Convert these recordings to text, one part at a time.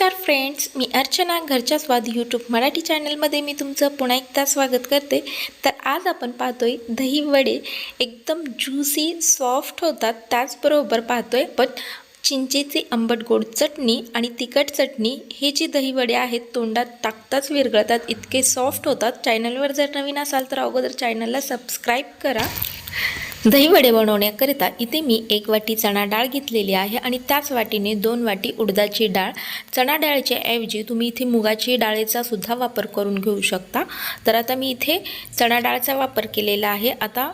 नमस्कार फ्रेंड्स मी अर्चना घरच्या स्वाद यूट्यूब मराठी चॅनलमध्ये मी तुमचं पुन्हा एकदा स्वागत करते. तर आज आपण पाहतोय दही वडे एकदम ज्युसी सॉफ्ट होतात त्याचबरोबर पाहतोय पण चिंचेची आंबट गोड चटणी आणि तिखट चटणी हे जी दहीवडे आहेत तोंडात टाकताच विरघळतात इतके सॉफ्ट होतात. चॅनलवर जर नवीन असाल तर अगोदर चॅनलला सबस्क्राईब करा. दहीवडे बनवण्याकरिता इथे मी एक वाटी चणा डाळ घेतलेली आहे आणि त्याच वाटीने दोन वाटी उडदाची डाळ. चणा डाळीच्या ऐवजी तुम्ही इथे मुगाची डाळीचा सुद्धा वापर करून घेऊ शकता. तर आता मी इथे चणा डाळचा वापर केलेला आहे. आता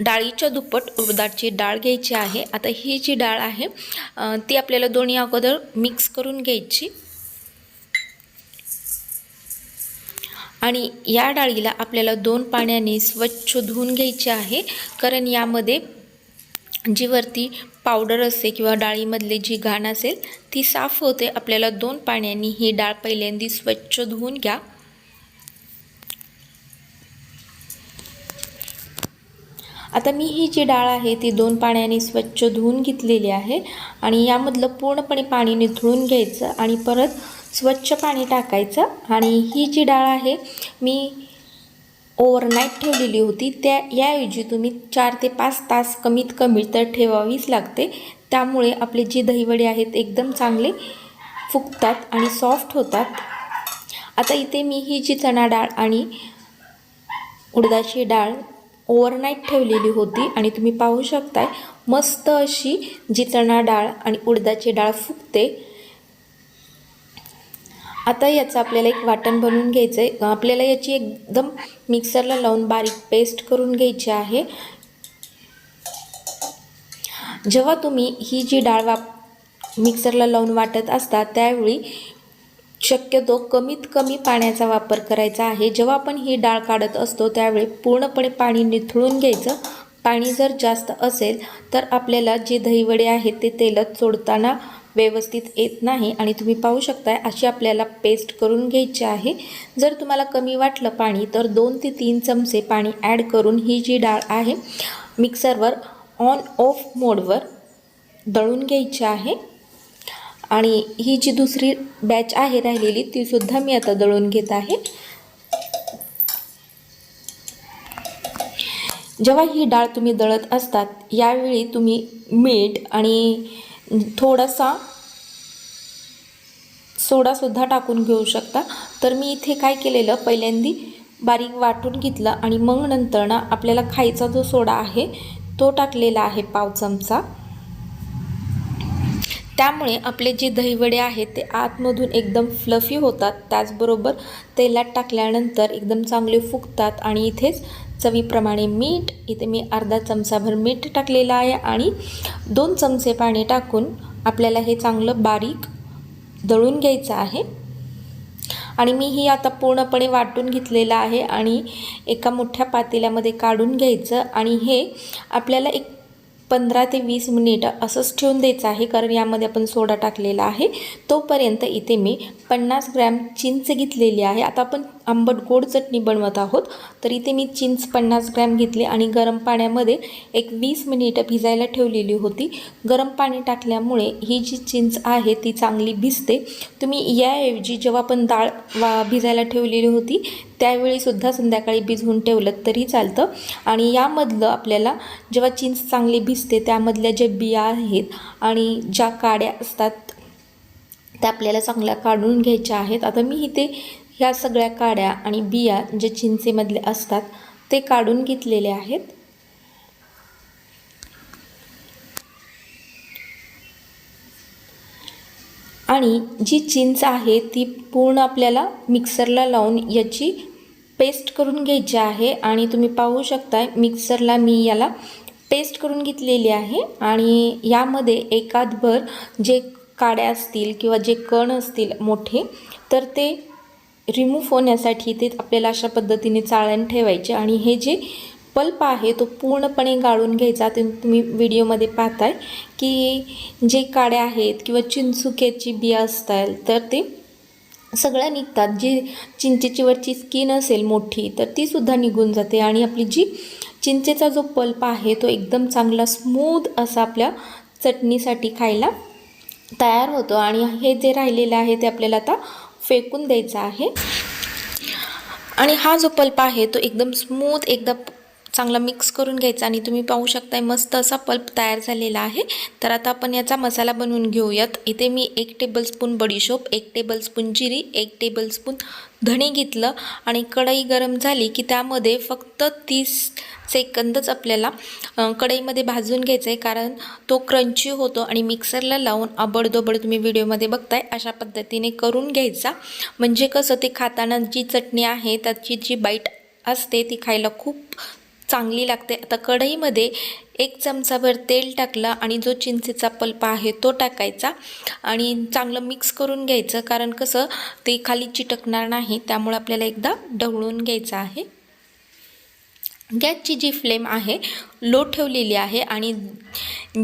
डाळीच्या दुप्पट उडदाची डाळ घ्यायची आहे. आता ही जी डाळ आहे ती आपल्याला दोन्ही अगोदर मिक्स करून घ्यायची. आणि या डाळीला आपल्याला दोन पाण्याने स्वच्छ धुवून घ्यायचे आहे. कारण यामध्ये जी वरती पावडर असते किंवा डाळीमधले जी घाण असेल ती साफ होते. आपल्याला दोन पाण्याने ही डाळ पहिल्यांदी स्वच्छ धुवून घ्या. आता मी ही जी डाळ आहे ती दोन पाण्याने स्वच्छ धुवून घेतलेली आहे आणि यामधलं पूर्णपणे पाणी निथळून घ्यायचं आणि परत स्वच्छ पाणी टाकायचं. आणि ही जी डाळ आहे मी ओव्हरनाईट ठेवलेली होती. त्या याऐवजी तुम्ही चार ते पाच तास कमीत कमी तर ठेवावीच लागते. त्यामुळे आपले जे दहीवडे आहेत एकदम चांगले फुगतात आणि सॉफ्ट होतात. आता इथे मी ही जी चणा डाळ आणि उडदाची डाळ ओव्हरनाईट ठेवलेली होती आणि तुम्ही पाहू शकताय मस्त अशी जी चणा डाळ आणि उडदाची डाळ फुगते. आता याचं आपल्याला एक वाटण बनवून घ्यायचं आहे आपल्याला याची एकदम मिक्सरला लावून बारीक पेस्ट करून घ्यायची आहे. जेव्हा तुम्ही ही जी डाळ वाप मिक्सरला लावून वाटत असता त्यावेळी शक्यतो कमीत कमी पाण्याचा वापर करायचा आहे. जेव्हा आपण ही डाळ काढत असतो त्यावेळी पूर्णपणे पाणी निथळून घ्यायचं. पाणी जर जास्त असेल तर आपल्याला जे दहीवडे आहेत ते तेलात सोडताना व्यवस्थित येत नाही. आणि तुम्ही पाहू शकताय अशी आपल्याला पेस्ट करून घ्यायची आहे. जर तुम्हाला कमी वाटलं पाणी तर दोन ते तीन चमचे पाणी ॲड करून ही जी डाळ आहे मिक्सरवर ऑन ऑफ मोडवर दळून घ्यायची आहे. आणि ही जी दुसरी बॅच आहे राहिलेली ती सुद्धा मी आता दळून घेत आहे. जेव्हा ही डाळ तुम्ही दळत असतात यावेळी तुम्ही मीठ आणि थोडासा सोडासुद्धा टाकून घेऊ शकता. तर मी इथे काय केलेलं पहिल्यांदी बारीक वाटून घेतलं आणि मग नंतर ना आपल्याला खायचा जो सोडा आहे तो टाकलेला आहे पाव चमचा. त्यामुळे आपले जे दहीवडे आहेत ते आतमधून एकदम फ्लफी होतात. त्याचबरोबर तेलात टाकल्यानंतर एकदम चांगले फुगतात आणि इथेच चवीप्रमाणे मीठ इथे मी अर्धा चमचाभर मीठ टाकलेलं आहे आणि दोन चमचे पाणी टाकून आपल्याला हे चांगलं बारीक दळून घ्यायचं आहे. आणि मी ही आता पूर्णपणे वाटून घेतलेलं आहे आणि एका मोठ्या पातेल्यामध्ये काढून घ्यायचं आणि हे आपल्याला एक पंधरा ते वीस मिनिट असंच ठेवून द्यायचं आहे कारण यामध्ये आपण सोडा टाकलेला आहे. तोपर्यंत इथे मी पन्नास ग्रॅम चिंच घेतलेली आहे. आता आपण आंबट गोड चटणी बनवत आहोत. तर इथे मी चिंच पन्नास ग्रॅम घेतली आणि गरम पाण्यामध्ये एक वीस मिनिटं भिजायला ठेवलेली होती. गरम पाणी टाकल्यामुळे ही जी चिंच आहे ती चांगली भिजते. तुम्ही याऐवजी जेव्हा आपण डाळ वा भिजायला ठेवलेली होती त्यावेळीसुद्धा संध्याकाळी भिजवून ठेवलं तरी चालतं. आणि यामधलं आपल्याला जेव्हा चिंच चांगली दिसते त्यामधल्या ज्या बिया आहेत आणि ज्या काड्या असतात त्या आपल्याला चांगल्या काढून घ्यायच्या आहेत. आता मी इथे ह्या सगळ्या काड्या आणि बिया जे चिंचेमधले असतात ते काढून घेतलेले आहेत. आणि जी चिंच आहे ती पूर्ण आपल्याला मिक्सरला लावून याची पेस्ट करून घ्यायची आहे. आणि तुम्ही पाहू शकता मिक्सरला मी याला पेस्ट करून घेतलेली आहे आणि यामध्ये एकादभर जे काड्या असतील किंवा जे कण असतील मोठे तर ते रिमूव्ह होण्यासाठी ते आपल्याला अशा पद्धतीने चाळण ठेवायचे आणि हे जे पल्प आहे तो पूर्णपणे गाळून घ्यायचा. ते तुम्ही व्हिडिओमध्ये पाहताय की जे काड्या आहेत किंवा चिंचुक्याची बिया असतात तर ते सगळ्या निघतात. जी चिंचेची वरची स्किन असेल मोठी तर ती सुद्धा निघून जाते. आणि आपली जी चिंचेचा जो पल्प आहे तो एकदम चांगला स्मूथ असा आपल्या चटणीसाठी खायला तयार होतो. आणि हे जे राहिलेलं आहे ते आपल्याला आता फेकून द्यायचं आहे. आणि हा जो पल्प आहे तो एकदम स्मूथ एकदा चांगला मिक्स करून घ्यायचा आणि तुम्ही पाहू शकताय मस्त असा पल्प तयार झालेला आहे. तर आता आपण याचा मसाला बनवून घेऊयात. इथे मी एक टेबलस्पून बडीशोप एक टेबलस्पून जिरी एक टेबलस्पून धणे घेतलं आणि कढई गरम झाली की त्यामध्ये फक्त तीस सेकंदच आपल्याला कढईमध्ये भाजून घ्यायचं आहे कारण तो क्रंची होतो आणि मिक्सरला लावून आबडदोबड तुम्ही व्हिडिओमध्ये बघताय अशा पद्धतीने करून घ्यायचा. म्हणजे कसं ते खाताना जी चटणी आहे त्याची जी बाईट असते ती खायला खूप चांगली लागते. आता कढईमध्ये एक चमचाभर तेल टाकलं आणि जो चिंचेचा पल्प आहे तो टाकायचा आणि चांगलं मिक्स करून घ्यायचं. कारण कसं ते खाली चिटकणार नाही त्यामुळे आपल्याला एकदा ढवळून घ्यायचं आहे. गॅसची जी फ्लेम आहे लो ठेवलेली आहे आणि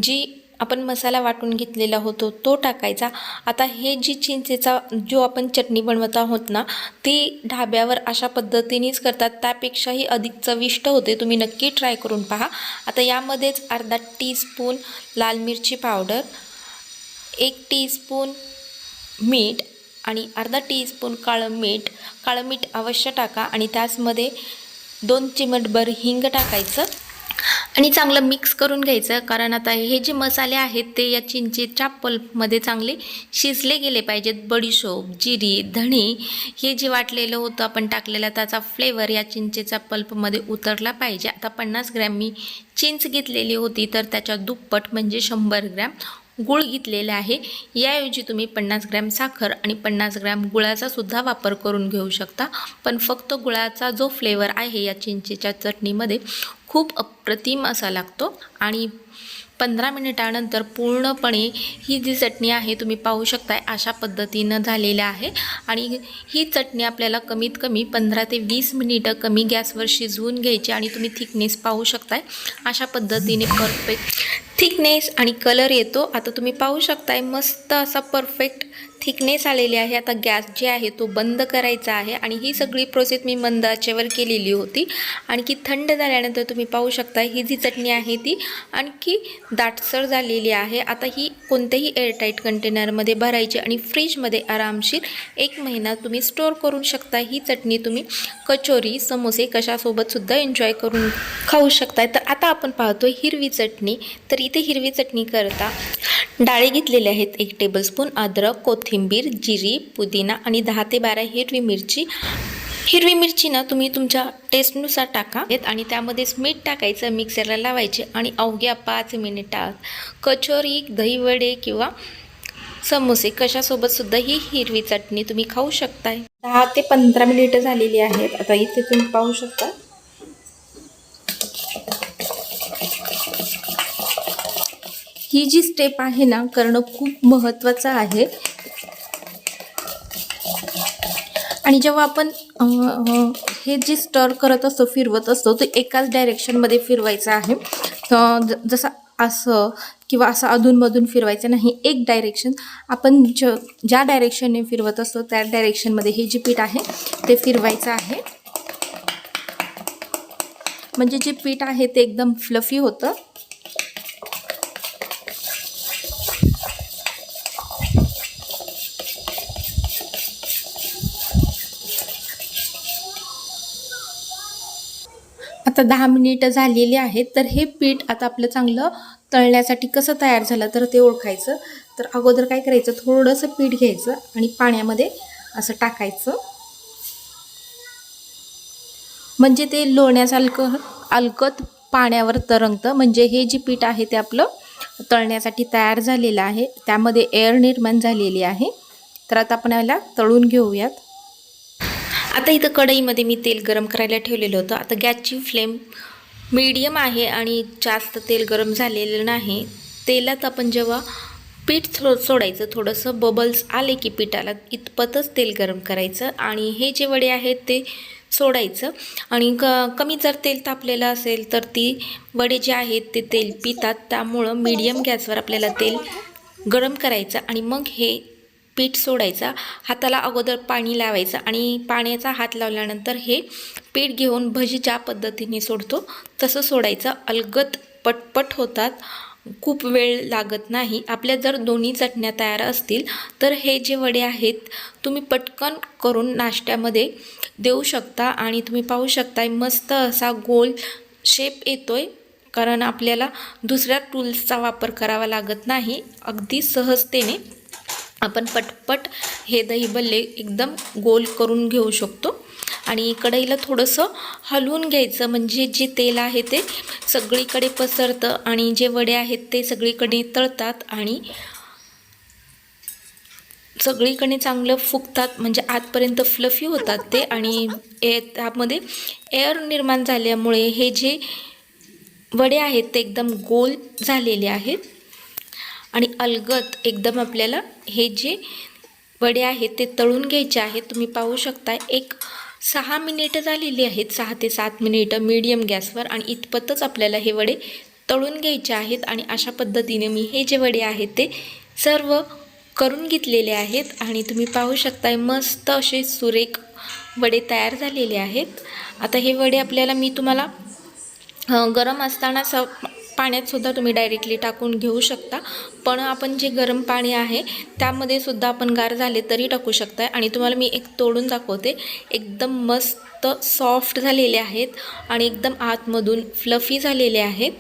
जी आपण मसाला वाटून घेतलेला होतो तो टाकायचा. आता हे जी चिंचेचा जो आपण चटणी बनवत आहोत ना ती ढाब्यावर अशा पद्धतीनेच करतात. त्यापेक्षाही अधिक चविष्ट होते. तुम्ही नक्की ट्राय करून पहा. आता यामध्येच अर्धा टीस्पून लाल मिरची पावडर एक टीस्पून मीठ आणि अर्धा टीस्पून काळं मीठ. काळं मीठ अवश्य टाका आणि त्याचमध्ये दोन चिमटभर हिंग टाकायचं. आणि चांगलं मिक्स करून घ्यायचं. कारण आता हे जे मसाले आहेत ते या चिंचेच्या पल्पमध्ये चांगले शिजले गेले पाहिजेत. बडीशोप जिरी धणे हे जे वाटलेलं होतं आपण टाकलेलं त्याचा फ्लेवर या चिंचेच्या पल्पमध्ये उतरला पाहिजे. आता पन्नास ग्रॅम मी चिंच घेतलेली होती तर त्याच्या दुप्पट म्हणजे शंभर ग्रॅम गुळ घेतलेला आहे. याऐवजी तुम्ही पन्नास ग्रॅम साखर आणि पन्नास ग्रॅम गुळाचा सुद्धा वापर करून घेऊ शकता. पण फक्त गुळाचा जो फ्लेवर आहे या चिंचेच्या चटणीमध्ये खूप अप्रतिम असा लागतो. आणि पंधरा मिनिटानंतर पूर्णपणे ही जी चटणी आहे तुम्ही पाहू शकताय अशा पद्धतीनं झालेलं आहे. आणि ही चटणी आपल्याला कमीत कमी पंधरा ते वीस मिनिटं कमी गॅसवर शिजवून घ्यायची आणि तुम्ही थिकनेस पाहू शकताय. अशा पद्धतीने परफेक्ट थिकनेस आणि कलर येतो. आता तुम्ही पाहू शकताय मस्त असा परफेक्ट थिकनेस आलेली आहे. आता गॅस जे आहे तो बंद करायचा आहे. आणि ही सगळी प्रोसेस मी मंद आचेवर केलेली होती. आणखी थंड झाल्यानंतर तुम्ही पाहू शकता ही जी चटणी आहे ती आणखी दाटसर झालेली आहे. आता ही कोणत्याही एअरटाईट कंटेनरमध्ये भरायची आणि फ्रीजमध्ये आरामशीर एक महिना तुम्ही स्टोअर करू शकता ही चटणी तुम्ही कचोरी समोसे कशासोबतसुद्धा एन्जॉय करून खाऊ शकताय. तर आता आपण पाहतो हिरवी चटणी. तर इथे हिरवी चटणी करता. डाळी घेतलेले आहेत एक टेबलस्पून अद्रक कोथिंबीर जिरी पुदिना आणि दहा ते बारा हिरवी मिरची. हिरवी मिरची ना तुम्ही तुमच्या टेस्टनुसार टाका. आणि त्यामध्येच मीठ टाकायचं मिक्सरला लावायचे आणि अवघ्या पाच मिनिटात कचोरी दहीवडे किंवा समोसे कशासोबत सुद्धा ही हिरवी चटणी तुम्ही खाऊ शकताय. दहा ते पंधरा मिनिटं झालेली आहेत. आता इथे तुम्ही पाहू शकता. ही जी स्टेप आहे ना करणं खूप महत्त्वाचं आहे. आणि जेव्हा आपण हे जे स्टर करत असतो फिरवत असतो ते एकाच डायरेक्शनमध्ये फिरवायचं आहे. ज जसं असं किंवा असं अधूनमधून फिरवायचं नाही एक डायरेक्शन आपण ज ज्या डायरेक्शनने फिरवत असतो त्या डायरेक्शनमध्ये हे जे पीठ आहे ते फिरवायचं आहे. म्हणजे जे पीठ आहे ते एकदम फ्लफी होतं. आता दहा मिनिटं झालेली आहेत तर हे पीठ आता आपलं चांगलं तळण्यासाठी कसं तयार झालं तर ते ओळखायचं. तर अगोदर काय करायचं थोडंसं पीठ घ्यायचं आणि पाण्यामध्ये असं टाकायचं. म्हणजे ते लोण्यासारखं अलकत पाण्यावर तरंगतं. म्हणजे हे जे पीठ आहे ते आपलं तळण्यासाठी तयार झालेलं आहे. त्यामध्ये एअर निर्माण झालेली आहे. तर आता आपण याला तळून घेऊयात. आता इथं कढईमध्ये मी तेल गरम करायला ठेवलेलं होतं. आता गॅसची फ्लेम मीडियम आहे आणि जास्त तेल गरम झालेलं नाही. तेलात आपण जेव्हा पीठ थो सोडायचं थोडंसं बबल्स आले की पिठाला इतपतच तेल गरम करायचं आणि हे जे वडे आहेत ते सोडायचं. आणि क कमी जर तेल तापलेलं असेल तर ती वडे जे आहेत ते तेल पितात. त्यामुळं मीडियम गॅसवर आपल्याला तेल गरम करायचं आणि मग हे पीठ सोडायचा हाताला अगोदर पाणी लावायचं आणि पाण्याचा हात लावल्यानंतर हे पीठ घेऊन भजी ज्या पद्धतीने सोडतो तसं सोडायचं. अलगत पटपट होतात. खूप वेळ लागत नाही. आपल्या जर दोन्ही चटण्या तयार असतील तर हे जे वडे आहेत तुम्ही पटकन करून नाश्त्यामध्ये देऊ शकता आणि तुम्ही पाहू शकता मस्त असा गोल शेप येतोय. कारण आपल्याला दुसऱ्या टूल्सचा वापर करावा लागत नाही. अगदी सहजतेने आपण पटपट हे दही बल्ले एकदम गोल करून घेऊ शकतो. आणि कढईला थोडंसं हलवून घ्यायचं म्हणजे जे तेल आहे ते सगळीकडे पसरतं आणि जे वडे आहेत ते सगळीकडे तळतात आणि सगळीकडे चांगलं फुगतात म्हणजे आतपर्यंत फ्लफी होतात ते आणि ए त्यामध्ये एअर निर्माण झाल्यामुळे हे जे वडे आहेत ते एकदम गोल झालेले आहेत. आणि अलगत एकदम आपल्याला हे जे वडे आहेत ते तळून घ्यायचे आहेत. तुम्ही पाहू शकता एक सहा मिनिटं झालेली आहेत सहा ते सात मिनिटं मीडियम गॅसवर आणि इतपतच आपल्याला हे वडे तळून घ्यायचे आहेत. आणि अशा पद्धतीने मी हे जे वडे आहेत ते सर्व करून घेतलेले आहेत. आणि तुम्ही पाहू शकताय मस्त असे सुरेख वडे तयार झालेले आहेत. आता हे वडे आपल्याला मी तुम्हाला गरम असताना स पाण्यातसुद्धा तुम्ही डायरेक्टली टाकून घेऊ शकता. पण आपण जे गरम पाणी आहे त्यामध्ये सुद्धा आपण गार झाले तरी टाकू शकता आणि तुम्हाला मी एक तोडून दाखवते. एकदम मस्त सॉफ्ट झालेले आहेत आणि एकदम आतमधून फ्लफी झालेले आहेत.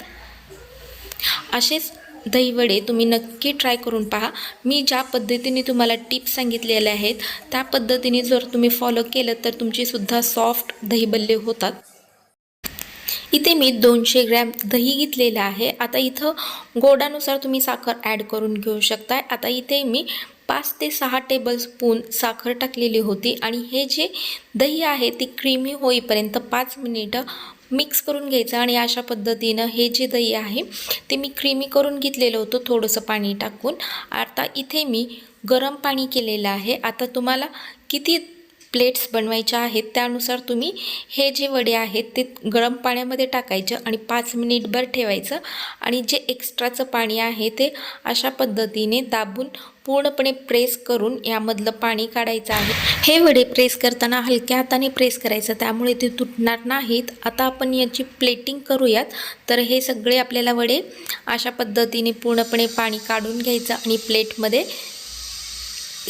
असेच दहीवडे तुम्ही नक्की ट्राय करून पहा. मी ज्या पद्धतीने तुम्हाला टिप्स सांगितलेल्या आहेत त्या पद्धतीने जर तुम्ही फॉलो केलं तर तुमचीसुद्धा सॉफ्ट दहीबल्ले होतात. इथे मी दोनशे ग्रॅम दही घेतलेलं आहे. आता इथं गोडानुसार तुम्ही साखर ॲड करून घेऊ शकताय. आता इथे मी पाच ते सहा टेबल स्पून साखर टाकलेली होती आणि हे जे दही आहे ती क्रीमी होईपर्यंत पाच मिनिटं मिक्स करून घ्यायचं आणि अशा पद्धतीनं हे जे दही आहे ते मी क्रीमी करून घेतलेलं होतं थोडंसं पाणी टाकून. आता इथे मी गरम पाणी केलेलं आहे. आता तुम्हाला किती प्लेट्स बनवायच्या आहेत त्यानुसार तुम्ही हे जे वडे आहेत ते गरम पाण्यामध्ये टाकायचं आणि पाच मिनिटभर ठेवायचं. आणि जे एक्स्ट्राचं पाणी आहे ते अशा पद्धतीने दाबून पूर्णपणे प्रेस करून यामधलं पाणी काढायचं आहे. हे वडे प्रेस करताना हलक्या हाताने प्रेस करायचं त्यामुळे ते तुटणार नाहीत. आता आपण याची प्लेटिंग करूयात. तर हे सगळे आपल्याला वडे अशा पद्धतीने पूर्णपणे पाणी काढून घ्यायचं आणि प्लेटमध्ये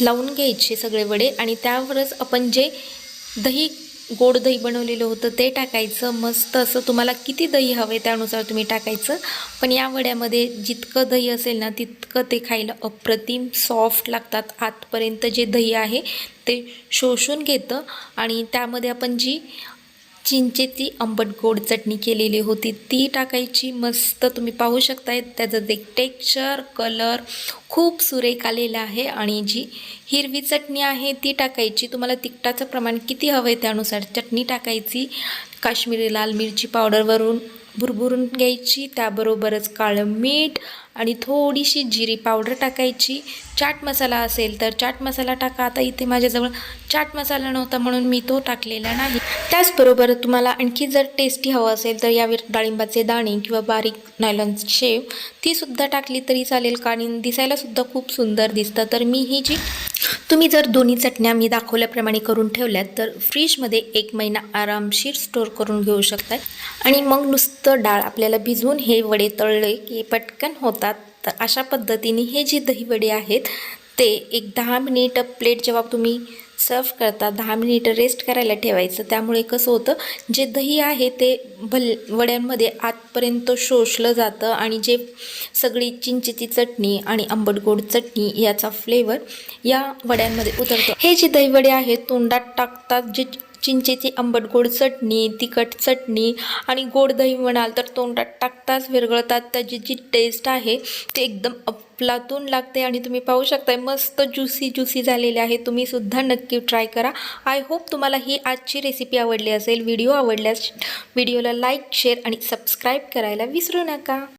लावून घ्यायचे सगळे वडे आणि त्यावरच आपण जे दही गोड दही बनवलेलं होतं ते टाकायचं. मस्त असं तुम्हाला किती दही हवे त्यानुसार तुम्ही टाकायचं. पण या वड्यामध्ये जितकं दही असेल ना तितकं ते खायला अप्रतिम सॉफ्ट लागतात. आतपर्यंत जे दही आहे ते शोषून घेतं आणि त्यामध्ये आपण जी चिंचेची आंबट गोड चटणी केलेली होती. ती टाकायची मस्त तुम्ही पाहू शकताय त्याचं ते टेक्स्चर कलर खूप सुरेख आलेला आहे आणि जी हिरवी चटणी आहे ती टाकायची. तुम्हाला तिखटाचं प्रमाण किती हवं आहे त्यानुसार चटणी टाकायची. काश्मीरी लाल मिरची पावडरवरून भुरभुरून घ्यायची. त्याबरोबरच काळं मीठ आणि थोडीशी जिरी पावडर टाकायची. चाट मसाला असेल तर चाट मसाला टाका. आता इथे माझ्याजवळ चाट मसाला नव्हता म्हणून मी तो टाकलेला नाही. त्याचबरोबर तुम्हाला आणखी जर टेस्टी हवं असेल तर यावर डाळिंबाचे दाणे किंवा बारीक नायलॉन शेव तीसुद्धा टाकली तरी चालेल. कारण दिसायलासुद्धा खूप सुंदर दिसतं. तर मी ही जी तुम्ही जर दोन्ही चटण्या मी दाखवल्याप्रमाणे करून ठेवल्यात तर फ्रीजमध्ये एक महिना आरामशीर स्टोअर करून घेऊ शकतात. आणि मग नुसतं डाळ आपल्याला भिजवून हे वडे तळले की पटकन होतात. तर अशा पद्धतीने हे जे दही वडे आहेत ते एक दहा मिनिट प्लेट जेव्हा तुम्ही सर्व करता दहा मिनिटं रेस्ट करायला ठेवायचं. त्यामुळे कसं होतं जे दही आहे ते भल वड्यांमध्ये आतपर्यंत शोषलं जातं आणि जे सगळी चिंचेची चटणी आणि आंबट गोड चटणी याचा फ्लेवर या वड्यांमध्ये उतरतो. हे जे दहीवडे आहेत तोंडात टाकतात जे चिंचेची आंबट गोड चटणी तिखट चटणी आणि गोड दही म्हणाल तर तोंडात टाकताच विरघळतात. त्याची जी टेस्ट आहे ते एकदम अफलातून लागते आणि तुम्ही पाहू शकताय मस्त ज्युसी ज्युसी झालेले आहे. तुम्हीसुद्धा नक्की ट्राय करा. आय होप तुम्हाला ही आजची रेसिपी आवडली असेल. व्हिडिओ आवडल्यास व्हिडिओला लाईक शेअर आणि सबस्क्राईब करायला विसरू नका.